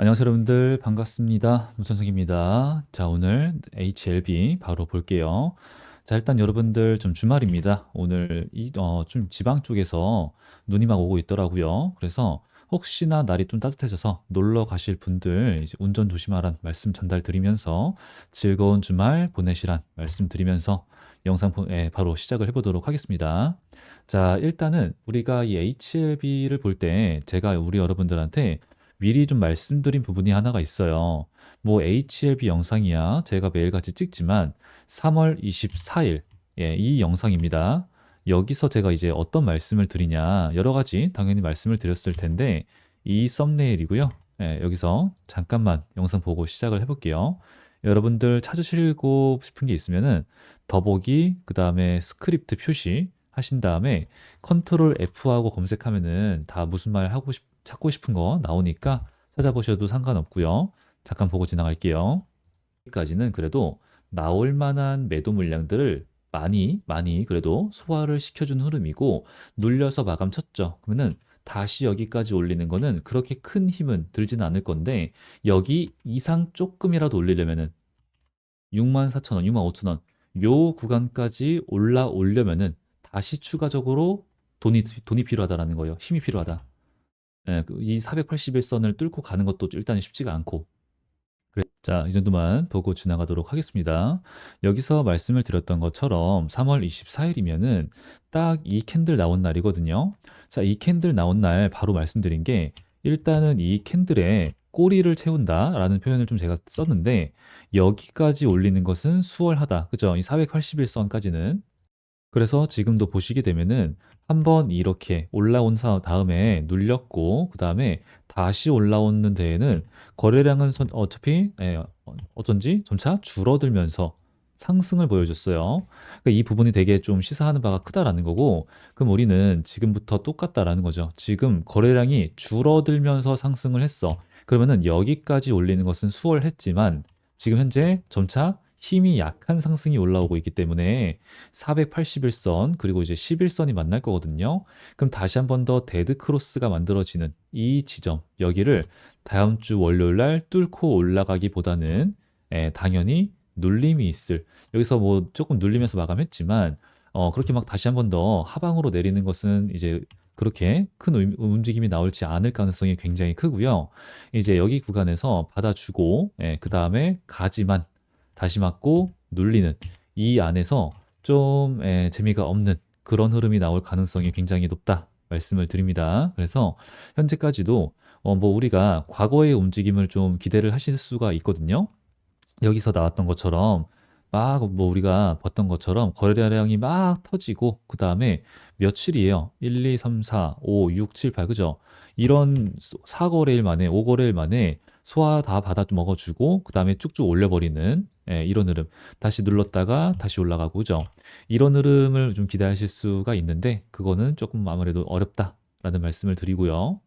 안녕하세요 여러분들 반갑습니다. 문선승입니다. 자 오늘 HLB 바로 볼게요. 자 일단 여러분들 좀 주말입니다. 오늘 이, 어, 좀 지방 쪽에서 눈이 막 오고 있더라고요. 그래서 혹시나 날이 좀 따뜻해져서 놀러 가실 분들 운전 조심하란 말씀 전달 드리면서 즐거운 주말 보내시란 말씀 드리면서 영상 보- 예, 바로 시작을 해보도록 하겠습니다. 자 일단은 우리가 이 HLB를 볼 때 제가 우리 여러분들한테 미리 좀 말씀드린 부분이 하나가 있어요. 뭐 HLB 영상이야 제가 매일같이 찍지만 3월 24일 예, 이 영상입니다. 여기서 제가 이제 어떤 말씀을 드리냐 여러 가지 당연히 말씀을 드렸을 텐데 이 썸네일이고요. 예, 여기서 잠깐만 영상 보고 시작을 해볼게요. 여러분들 찾으시고 싶은 게 있으면은 더보기 그 다음에 스크립트 표시 하신 다음에 컨트롤 F하고 검색하면은 다 무슨 말 하고 싶 찾고 싶은 거 나오니까 찾아보셔도 상관없고요. 잠깐 보고 지나갈게요. 여기까지는 그래도 나올 만한 매도 물량들을 많이 많이 그래도 소화를 시켜준 흐름이고 눌려서 마감 쳤죠. 그러면은 다시 여기까지 올리는 거는 그렇게 큰 힘은 들진 않을 건데 여기 이상 조금이라도 올리려면은 64,000원, 65,000원 요 구간까지 올라오려면은 다시 추가적으로 돈이 돈이 필요하다라는 거예요. 힘이 필요하다. 예, 그이 481선을 뚫고 가는 것도 일단 쉽지가 않고. 자, 이 정도만 보고 지나가도록 하겠습니다. 여기서 말씀을 드렸던 것처럼 3월 24일이면은 딱 이 캔들 나온 날이거든요. 자, 이 캔들 나온 날 바로 말씀드린 게 일단은 이 캔들에 꼬리를 채운다라는 표현을 좀 제가 썼는데 여기까지 올리는 것은 수월하다. 그죠? 이 481선까지는. 그래서 지금도 보시게 되면은 한번 이렇게 올라온 사 다음에 눌렸고 그다음에 다시 올라오는 데에는 거래량은 선- 어차피 예, 어- 어쩐지 점차 줄어들면서 상승을 보여줬어요. 그러니까 이 부분이 되게 좀 시사하는 바가 크다라는 거고, 그럼 우리는 지금부터 똑같다라는 거죠. 지금 거래량이 줄어들면서 상승을 했어. 그러면은 여기까지 올리는 것은 수월했지만 지금 현재 점차 힘이 약한 상승이 올라오고 있기 때문에 481선 그리고 이제 11선이 만날 거거든요. 그럼 다시 한 번 더 데드 크로스가 만들어지는 이 지점 여기를 다음 주 월요일 날 뚫고 올라가기보다는 예, 당연히 눌림이 있을 여기서 뭐 조금 눌리면서 마감했지만 어, 그렇게 막 다시 한 번 더 하방으로 내리는 것은 이제 그렇게 큰 움- 움직임이 나올지 않을 가능성이 굉장히 크고요. 이제 여기 구간에서 받아주고 예, 그 다음에 가지만 다시 맞고 눌리는 이 안에서 좀 예, 재미가 없는 그런 흐름이 나올 가능성이 굉장히 높다 말씀을 드립니다. 그래서 현재까지도 어, 뭐 우리가 과거의 움직임을 좀 기대를 하실 수가 있거든요. 여기서 나왔던 것처럼 막 뭐 우리가 봤던 것처럼 거래량이 막 터지고 그 다음에 며칠이에요. 1, 2, 3, 4, 5, 6, 7, 8 그죠? 이런 4거래일 만에 5거래일 만에 소화 다 받아 먹어주고 그 다음에 쭉쭉 올려버리는 예, 이런 흐름 다시 눌렀다가 다시 올라가고 그죠? 이런 흐름을 좀 기대하실 수가 있는데 그거는 조금 아무래도 어렵다라는 말씀을 드리고요.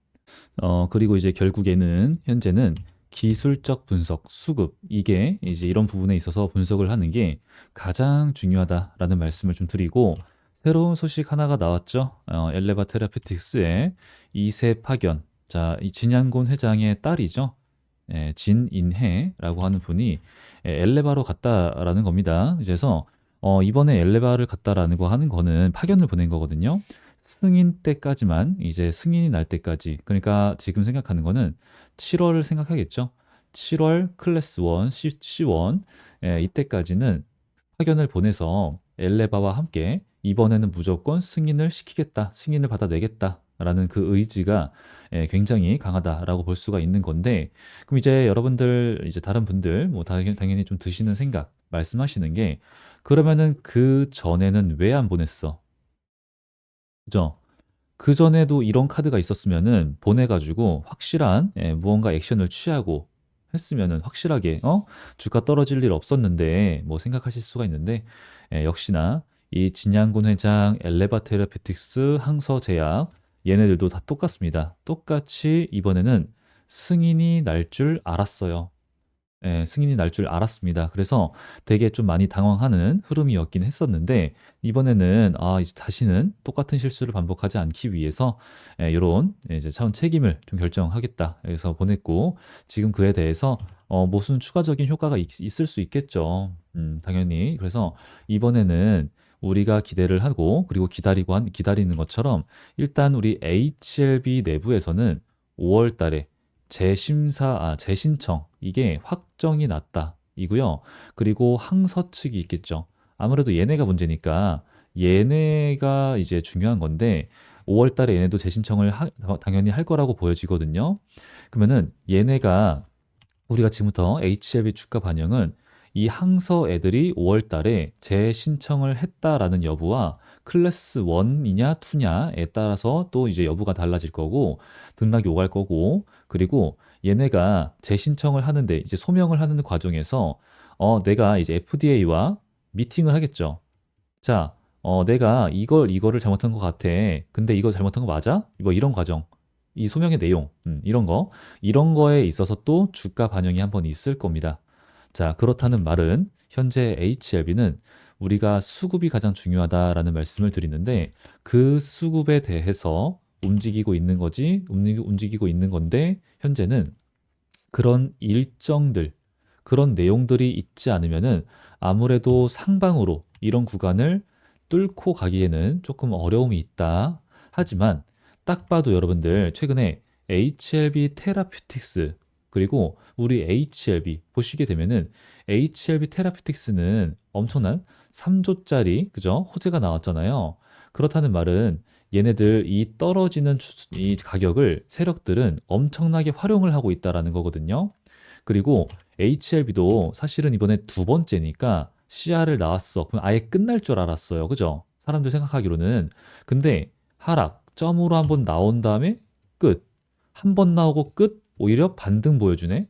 어, 그리고 이제 결국에는 현재는 기술적 분석, 수급, 이게 이제 이런 부분에 있어서 분석을 하는 게 가장 중요하다라는 말씀을 좀 드리고, 새로운 소식 하나가 나왔죠. 어, 엘레바 테라피틱스의 2세 파견. 자, 이 진양곤 회장의 딸이죠. 예, 진인혜라고 하는 분이 예, 엘레바로 갔다라는 겁니다. 그래서 어, 이번에 엘레바를 갔다라는 거 하는 거는 파견을 보낸 거거든요. 승인 때까지만 이제 승인이 날 때까지 그러니까 지금 생각하는 거는 7월을 생각하겠죠. 7월 클래스 1, C, C1 예, 이때까지는 파견을 보내서 엘레바와 함께 이번에는 무조건 승인을 시키겠다, 승인을 받아내겠다 라는 그 의지가 예, 굉장히 강하다라고 볼 수가 있는 건데 그럼 이제 여러분들 이제 다른 분들 뭐 당연- 당연히 좀 드시는 생각 말씀하시는 게 그러면은 그 전에는 왜 안 보냈어? 그죠? 그 전에도 이런 카드가 있었으면은 보내가지고 확실한 예, 무언가 액션을 취하고 했으면은 확실하게 어? 주가 떨어질 일 없었는데 뭐 생각하실 수가 있는데 예, 역시나 이 진양군 회장, 엘레바 테라피틱스, 항서제약 얘네들도 다 똑같습니다. 똑같이 이번에는 승인이 날 줄 알았어요. 예, 승인이 날 줄 알았습니다. 그래서 되게 좀 많이 당황하는 흐름이었긴 했었는데 이번에는 아 이제 다시는 똑같은 실수를 반복하지 않기 위해서 예, 요런 이제 차원 책임을 좀 결정하겠다. 그래서 보냈고 지금 그에 대해서 어, 무슨 추가적인 효과가 있, 있을 수 있겠죠. 음, 당연히. 그래서 이번에는 우리가 기대를 하고 그리고 기다리고 한, 기다리는 것처럼 일단 우리 HLB 내부에서는 5월 달에 재심사, 아, 재신청, 이게 확정이 났다. 이고요. 그리고 항서 측이 있겠죠. 아무래도 얘네가 문제니까 얘네가 이제 중요한 건데 5월 달에 얘네도 재신청을 하- 당연히 할 거라고 보여지거든요. 그러면은 얘네가 우리가 지금부터 HLB 주가 반영은 이 항서 애들이 5월 달에 재신청을 했다라는 여부와 클래스 1이냐 2냐에 따라서 또 이제 여부가 달라질 거고 등락이 오갈 거고 그리고 얘네가 재신청을 하는데 이제 소명을 하는 과정에서 어 내가 이제 FDA와 미팅을 하겠죠. 자, 어 내가 이걸 이거를 잘못한 것 같아. 근데 이거 잘못한 거 맞아? 뭐 이런 과정. 이 소명의 내용, 음, 이런 거, 이런 거에 있어서 또 주가 반영이 한번 있을 겁니다. 자, 그렇다는 말은 현재 HLB는 우리가 수급이 가장 중요하다라는 말씀을 드리는데 그 수급에 대해서 움직이고 있는 거지, 움직- 움직이고 있는 건데 현재는 그런 일정들, 그런 내용들이 있지 않으면은 아무래도 상방으로 이런 구간을 뚫고 가기에는 조금 어려움이 있다. 하지만 딱 봐도 여러분들 최근에 HLB 테라퓨틱스 그리고 우리 HLB 보시게 되면은 HLB 테라퓨틱스는 엄청난 3조짜리 그죠? 호재가 나왔잖아요. 그렇다는 말은 얘네들 이 떨어지는 추- 이 가격을 세력들은 엄청나게 활용을 하고 있다라는 거거든요. 그리고 HLB도 사실은 이번에 두 번째니까 CR을 나왔어. 그럼 아예 끝날 줄 알았어요. 그죠? 사람들 생각하기로는. 근데 하락, 점으로 한번 나온 다음에 끝. 한 번 나오고 끝. 오히려 반등 보여주네.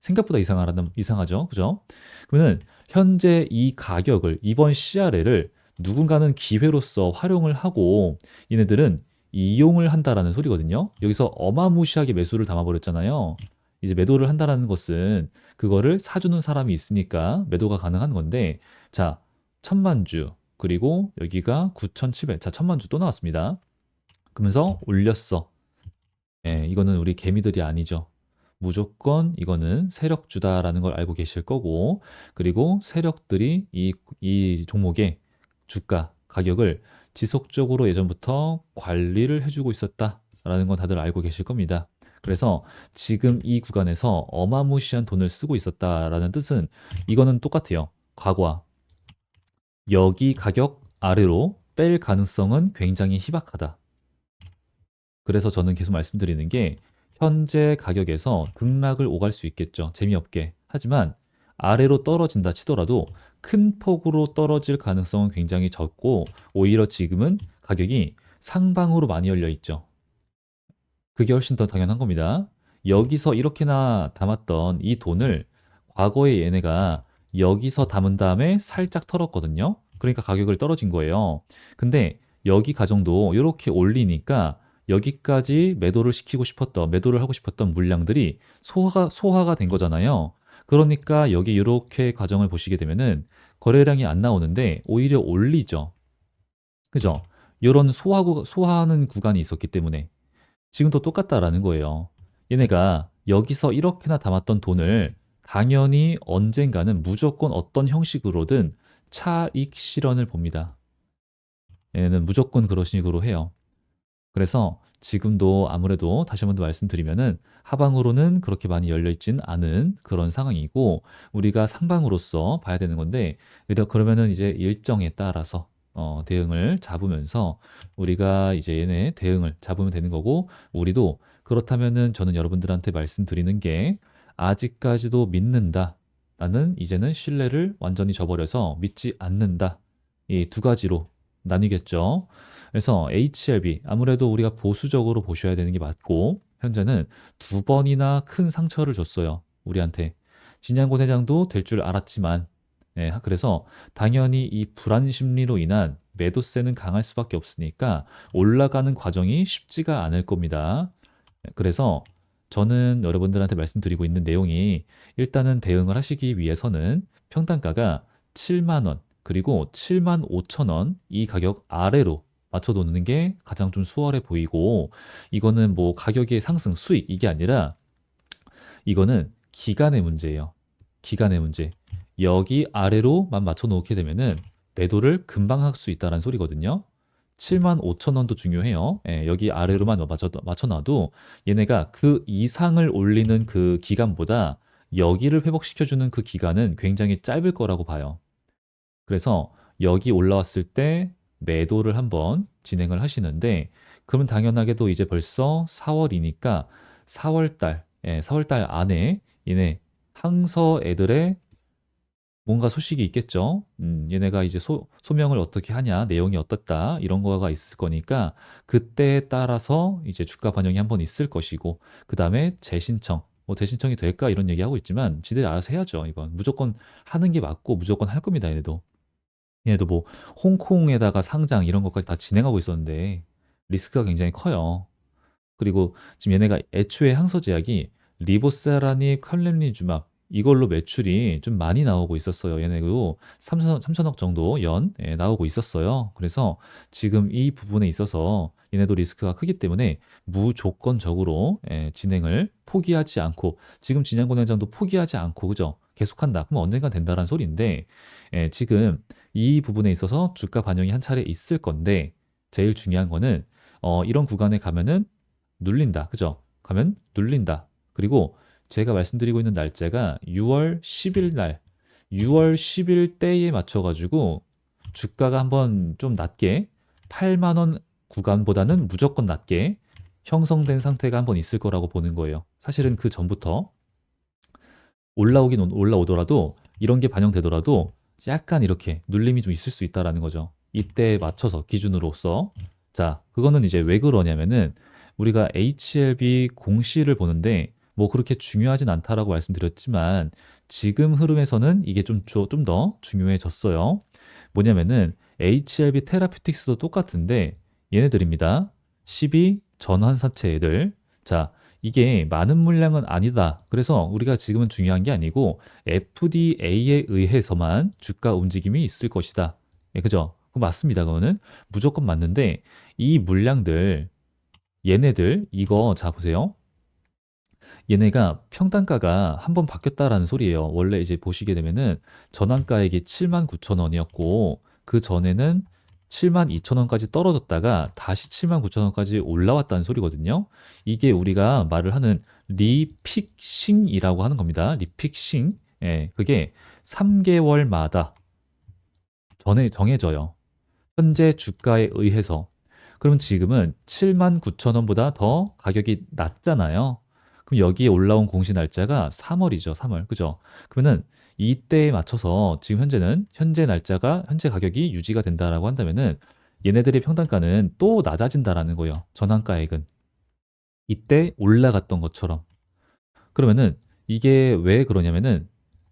생각보다 이상하라는, 이상하죠. 그죠? 그러면 현재 이 가격을, 이번 CRL을 누군가는 기회로서 활용을 하고 얘네들은 이용을 한다라는 소리거든요. 여기서 어마무시하게 매수를 담아버렸잖아요. 이제 매도를 한다라는 것은 그거를 사주는 사람이 있으니까 매도가 가능한 건데, 자, 천만 주, 그리고 여기가 9,700, 자, 천만 주 또 나왔습니다. 그러면서 올렸어. 예, 이거는 우리 개미들이 아니죠. 무조건 이거는 세력주다라는 걸 알고 계실 거고, 그리고 세력들이 이, 이 종목의 주가, 가격을 지속적으로 예전부터 관리를 해주고 있었다라는 건 다들 알고 계실 겁니다. 그래서 지금 이 구간에서 어마무시한 돈을 쓰고 있었다라는 뜻은 이거는 똑같아요. 과거와 여기 가격 아래로 뺄 가능성은 굉장히 희박하다. 그래서 저는 계속 말씀드리는 게 현재 가격에서 등락을 오갈 수 있겠죠. 재미없게. 하지만 아래로 떨어진다 치더라도 큰 폭으로 떨어질 가능성은 굉장히 적고 오히려 지금은 가격이 상방으로 많이 열려 있죠. 그게 훨씬 더 당연한 겁니다. 여기서 이렇게나 담았던 이 돈을 과거에 얘네가 여기서 담은 다음에 살짝 털었거든요. 그러니까 가격을 떨어진 거예요. 근데 여기 가정도 이렇게 올리니까 여기까지 매도를 시키고 싶었던, 매도를 하고 싶었던 물량들이 소화가, 소화가 된 거잖아요. 그러니까 여기 이렇게 과정을 보시게 되면은 거래량이 안 나오는데 오히려 올리죠. 그죠? 이런 소화구, 소화하는 구간이 있었기 때문에 지금도 똑같다라는 거예요. 얘네가 여기서 이렇게나 담았던 돈을 당연히 언젠가는 무조건 어떤 형식으로든 차익 실현을 봅니다. 얘네는 무조건 그런 식으로 해요. 그래서 지금도 아무래도 다시 한 번 더 말씀드리면은 하방으로는 그렇게 많이 열려 있진 않은 그런 상황이고 우리가 상방으로서 봐야 되는 건데 그러- 그러면은 이제 일정에 따라서 어, 대응을 잡으면서 우리가 이제 얘네 대응을 잡으면 되는 거고 우리도 그렇다면은 저는 여러분들한테 말씀드리는 게 아직까지도 믿는다. 나는 이제는 신뢰를 완전히 저버려서 믿지 않는다. 이 두 가지로 나뉘겠죠. 그래서 HLB 아무래도 우리가 보수적으로 보셔야 되는 게 맞고 현재는 두 번이나 큰 상처를 줬어요. 우리한테. 진양고 대장도 될 줄 알았지만 예, 그래서 당연히 이 불안 심리로 인한 매도세는 강할 수밖에 없으니까 올라가는 과정이 쉽지가 않을 겁니다. 그래서 저는 여러분들한테 말씀드리고 있는 내용이 일단은 대응을 하시기 위해서는 평단가가 7만 원 그리고 7만 5천 원 이 가격 아래로 맞춰 놓는 게 가장 좀 수월해 보이고 이거는 뭐 가격의 상승 수익 이게 아니라 이거는 기간의 문제예요. 기간의 문제. 여기 아래로만 맞춰 놓게 되면은 매도를 금방 할 수 있다는 소리거든요. 7만 5천 원도 중요해요. 예, 여기 아래로만 맞춰, 맞춰놔도 얘네가 그 이상을 올리는 그 기간보다 여기를 회복시켜주는 그 기간은 굉장히 짧을 거라고 봐요. 그래서 여기 올라왔을 때 매도를 한번 진행을 하시는데 그러면 당연하게도 이제 벌써 4월이니까 4월 달, 예, 4월 달 안에 얘네 항서 애들의 뭔가 소식이 있겠죠. 음, 얘네가 이제 소, 소명을 어떻게 하냐, 내용이 어떻다, 이런 거가 있을 거니까, 그때에 따라서 이제 주가 반영이 한번 있을 것이고, 그 다음에 재신청, 뭐 재신청이 될까 이런 얘기하고 있지만, 지들이 알아서 해야죠, 이건. 무조건 하는 게 맞고, 무조건 할 겁니다, 얘네도. 얘네도 뭐, 홍콩에다가 상장 이런 것까지 다 진행하고 있었는데, 리스크가 굉장히 커요. 그리고 지금 얘네가 애초에 항서 제약이 리보세라니 칼렘니주맙 이걸로 매출이 좀 많이 나오고 있었어요. 얘네도 3천, 3천억 정도 연 예, 나오고 있었어요. 그래서 지금 이 부분에 있어서 얘네도 리스크가 크기 때문에 무조건적으로 예, 진행을 포기하지 않고 지금 진양권 회장도 포기하지 않고 그죠? 계속한다. 그럼 언젠가 된다라는 소리인데 예, 지금 이 부분에 있어서 주가 반영이 한 차례 있을 건데 제일 중요한 거는 어, 이런 구간에 가면은 눌린다. 그죠? 가면 눌린다. 그리고 제가 말씀드리고 있는 날짜가 6월 10일 날, 6월 10일 때에 맞춰 가지고 주가가 한번 좀 낮게 8만 원 구간보다는 무조건 낮게 형성된 상태가 한번 있을 거라고 보는 거예요. 사실은 그 전부터 올라오긴 올라오더라도 이런 게 반영되더라도 약간 이렇게 눌림이 좀 있을 수 있다라는 거죠. 이때에 맞춰서 기준으로서 자, 그거는 이제 왜 그러냐면은 우리가 HLB 공시를 보는데 뭐 그렇게 중요하진 않다라고 말씀드렸지만 지금 흐름에서는 이게 좀좀더 중요해졌어요. 뭐냐면은 HLB 테라피틱스도 똑같은데 얘네들입니다. 12 전환사체 애들. 자, 이게 많은 물량은 아니다. 그래서 우리가 지금은 중요한 게 아니고 FDA에 의해서만 주가 움직임이 있을 것이다. 예, 그죠? 그 맞습니다. 그거는 무조건 맞는데 이 물량들 얘네들 이거 자 보세요. 얘네가 평단가가 한 번 바뀌었다라는 소리예요. 원래 이제 보시게 되면은 전환가액이 7만 9천 원이었고 그 전에는 7만 2천 원까지 떨어졌다가 다시 7만 9천 원까지 올라왔다는 소리거든요. 이게 우리가 말을 하는 리픽싱이라고 하는 겁니다. 리픽싱. 예, 그게 3개월마다 전에 정해져요. 현재 주가에 의해서. 그럼 지금은 7만 9천 원보다 더 가격이 낮잖아요. 그럼 여기에 올라온 공시 날짜가 3월이죠. 3월. 그죠? 그러면은 이때에 맞춰서 지금 현재는 현재 날짜가 현재 가격이 유지가 된다라고 한다면은 얘네들의 평단가는 또 낮아진다라는 거예요. 전환가액은. 이때 올라갔던 것처럼. 그러면은 이게 왜 그러냐면은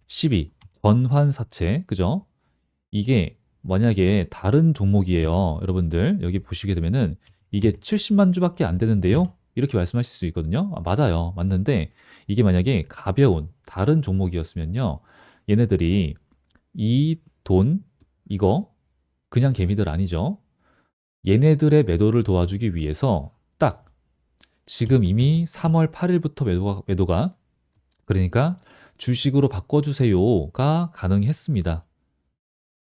12 전환사채 그죠? 이게 만약에 다른 종목이에요. 여러분들 여기 보시게 되면은 이게 70만 주밖에 안 되는데요. 이렇게 말씀하실 수 있거든요. 아, 맞아요. 맞는데 이게 만약에 가벼운 다른 종목이었으면요. 얘네들이 이 돈, 이거 그냥 개미들 아니죠. 얘네들의 매도를 도와주기 위해서 딱 지금 이미 3월 8일부터 매도가, 매도가 그러니까 주식으로 바꿔주세요가 가능했습니다.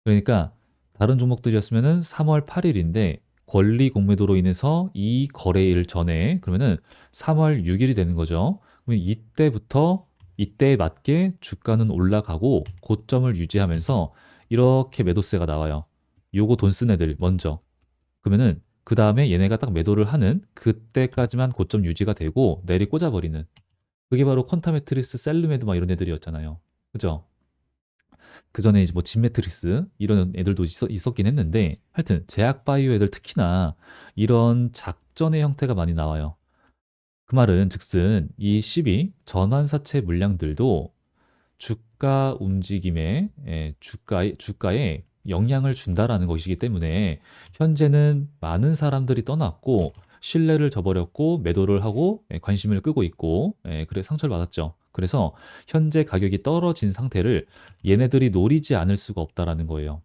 그러니까 다른 종목들이었으면 3월 8일인데 권리 공매도로 인해서 이 거래일 전에 그러면은 3월 6일이 되는 거죠. 이때부터 이때에 맞게 주가는 올라가고 고점을 유지하면서 이렇게 매도세가 나와요. 요거 돈 쓴 애들 먼저. 그러면은 그 다음에 얘네가 딱 매도를 하는 그때까지만 고점 유지가 되고 내리 꽂아버리는 그게 바로 퀀타메트리스, 셀르메드 막 이런 애들이었잖아요. 그죠? 그 전에 이제 뭐 진매트릭스 이런 애들도 있었, 긴 했는데 하여튼 제약 바이오 애들 특히나 이런 작전의 형태가 많이 나와요. 그 말은 즉슨 이12 전환사채 물량들도 주가 움직임에 예, 주가에 주가에 영향을 준다라는 것이기 때문에 현재는 많은 사람들이 떠났고 신뢰를 저버렸고 매도를 하고 예, 관심을 끄고 있고 예, 그래 상처를 받았죠. 그래서 현재 가격이 떨어진 상태를 얘네들이 노리지 않을 수가 없다라는 거예요.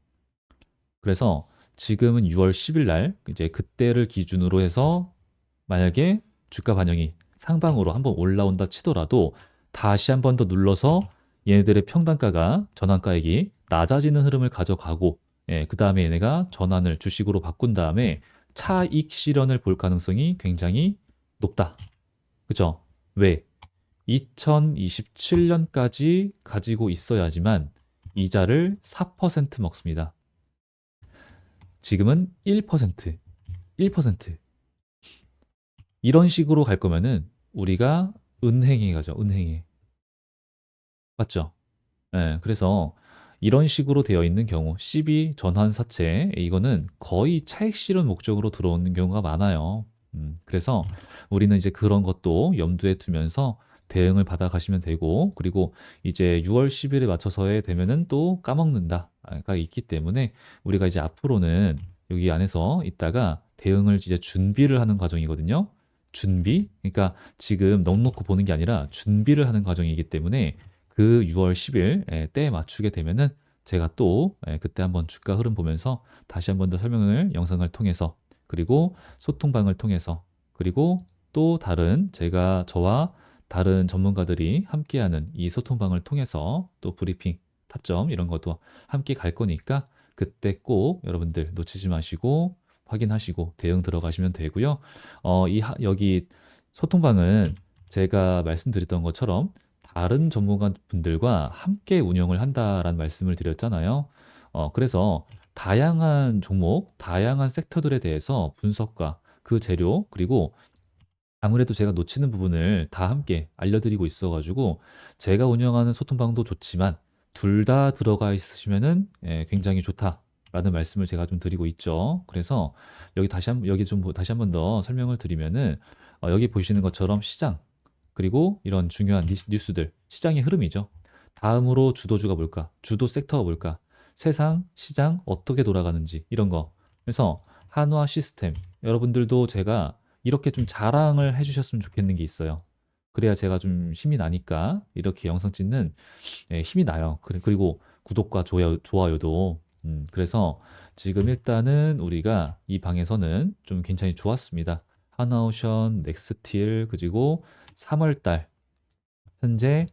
그래서 지금은 6월 10일 날 이제 그때를 기준으로 해서 만약에 주가 반영이 상방으로 한번 올라온다 치더라도 다시 한번 더 눌러서 얘네들의 평단가가 전환가액이 낮아지는 흐름을 가져가고 예, 그 다음에 얘네가 전환을 주식으로 바꾼 다음에 차익 실현을 볼 가능성이 굉장히 높다. 그죠? 왜? 2027년까지 가지고 있어야지만 이자를 4% 먹습니다. 지금은 1%, 1%. 이런 식으로 갈 거면은 우리가 은행에 가죠, 은행에. 맞죠? 예, 그래서 이런 식으로 되어 있는 경우, CB 전환 사채, 이거는 거의 차익 실현 목적으로 들어오는 경우가 많아요. 음, 그래서 우리는 이제 그런 것도 염두에 두면서 대응을 받아 가시면 되고, 그리고 이제 6월 10일에 맞춰서에 되면은 또 까먹는다가 있기 때문에 우리가 이제 앞으로는 여기 안에서 있다가 대응을 이제 준비를 하는 과정이거든요. 준비? 그러니까 지금 넉넉히 보는 게 아니라 준비를 하는 과정이기 때문에 그 6월 10일 예, 때에 맞추게 되면은 제가 또 예, 그때 한번 주가 흐름 보면서 다시 한번 더 설명을 영상을 통해서 그리고 소통방을 통해서 그리고 또 다른 제가 저와 다른 전문가들이 함께하는 이 소통방을 통해서 또 브리핑, 타점 이런 것도 함께 갈 거니까 그때 꼭 여러분들 놓치지 마시고 확인하시고 대응 들어가시면 되고요. 어, 이 하- 여기 소통방은 제가 말씀드렸던 것처럼 다른 전문가 분들과 함께 운영을 한다라는 말씀을 드렸잖아요. 어, 그래서 다양한 종목, 다양한 섹터들에 대해서 분석과 그 재료, 그리고 아무래도 제가 놓치는 부분을 다 함께 알려드리고 있어가지고 제가 운영하는 소통방도 좋지만 둘 다 들어가 있으시면은 예, 굉장히 좋다 라는 말씀을 제가 좀 드리고 있죠. 그래서 여기 다시 한 여기 좀 보- 다시 한 번 더 설명을 드리면은 어, 여기 보시는 것처럼 시장 그리고 이런 중요한 뉴스- 뉴스들 시장의 흐름이죠. 다음으로 주도주가 뭘까? 주도 섹터가 뭘까? 세상 시장 어떻게 돌아가는지 이런 거. 그래서 한화 시스템 여러분들도 제가 이렇게 좀 자랑을 해주셨으면 좋겠는 게 있어요. 그래야 제가 좀 힘이 나니까 이렇게 영상 찍는 예, 힘이 나요. 그리- 그리고 구독과 좋아요, 좋아요도 음, 그래서 지금 일단은 우리가 이 방에서는 좀 굉장히 좋았습니다. 하나오션, 넥스틸 그리고 3월달 현재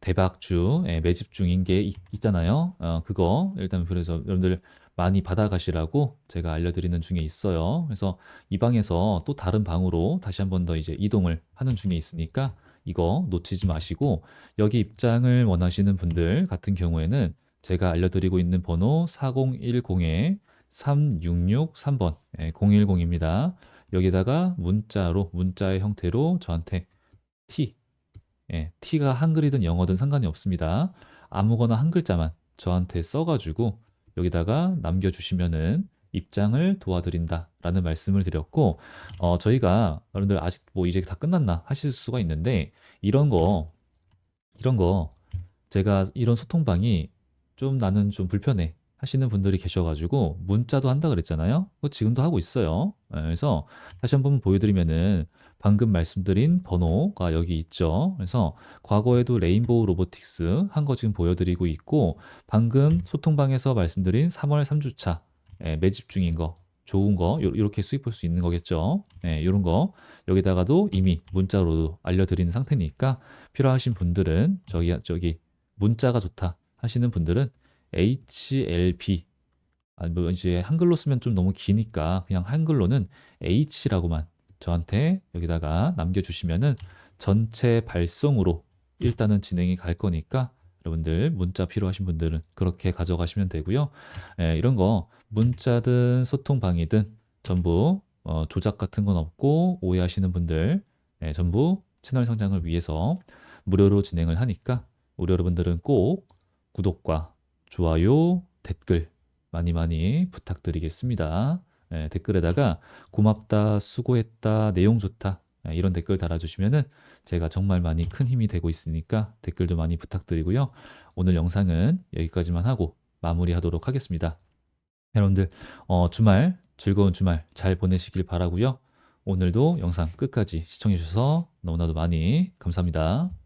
대박주 예, 매집 중인 게 있, 있잖아요. 어, 그거 일단 그래서 여러분들 많이 받아가시라고 제가 알려드리는 중에 있어요. 그래서 이 방에서 또 다른 방으로 다시 한 번 더 이제 이동을 하는 중에 있으니까 이거 놓치지 마시고 여기 입장을 원하시는 분들 같은 경우에는 제가 알려드리고 있는 번호 4010에 3663번 010입니다. 여기다가 문자로 문자의 형태로 저한테 T 예, T가 한글이든 영어든 상관이 없습니다. 아무거나 한 글자만 저한테 써가지고 여기다가 남겨주시면은 입장을 도와드린다 라는 말씀을 드렸고, 어, 저희가 여러분들 아직 뭐 이제 다 끝났나 하실 수가 있는데, 이런 거, 이런 거, 제가 이런 소통방이 좀 나는 좀 불편해 하시는 분들이 계셔가지고, 문자도 한다 그랬잖아요. 그거 지금도 하고 있어요. 예, 그래서 다시 한번 보여드리면은, 방금 말씀드린 번호가 여기 있죠. 그래서 과거에도 레인보우 로보틱스 한 거 지금 보여드리고 있고, 방금 소통방에서 말씀드린 3월 3주차 예, 매집 중인 거, 좋은 거, 요- 요렇게 수입할 수 있는 거겠죠. 예, 요런 거 여기다가도 이미 문자로도 알려드리는 상태니까 필요하신 분들은 저기 저기 문자가 좋다 하시는 분들은 HLB 아니 뭐 이제 한글로 쓰면 좀 너무 기니까 그냥 한글로는 H라고만 저한테 여기다가 남겨주시면은 전체 발송으로 일단은 진행이 갈 거니까 여러분들 문자 필요하신 분들은 그렇게 가져가시면 되고요. 예, 이런 거 문자든 소통 방이든 전부 어, 조작 같은 건 없고 오해하시는 분들 예, 전부 채널 성장을 위해서 무료로 진행을 하니까 우리 여러분들은 꼭 구독과 좋아요, 댓글 많이 많이 부탁드리겠습니다. 예, 댓글에다가 고맙다, 수고했다, 내용 좋다 예, 이런 댓글 달아주시면은 제가 정말 많이 큰 힘이 되고 있으니까 댓글도 많이 부탁드리고요. 오늘 영상은 여기까지만 하고 마무리하도록 하겠습니다. 여러분들 어, 주말 즐거운 주말 잘 보내시길 바라고요. 오늘도 영상 끝까지 시청해 주셔서 너무나도 많이 감사합니다.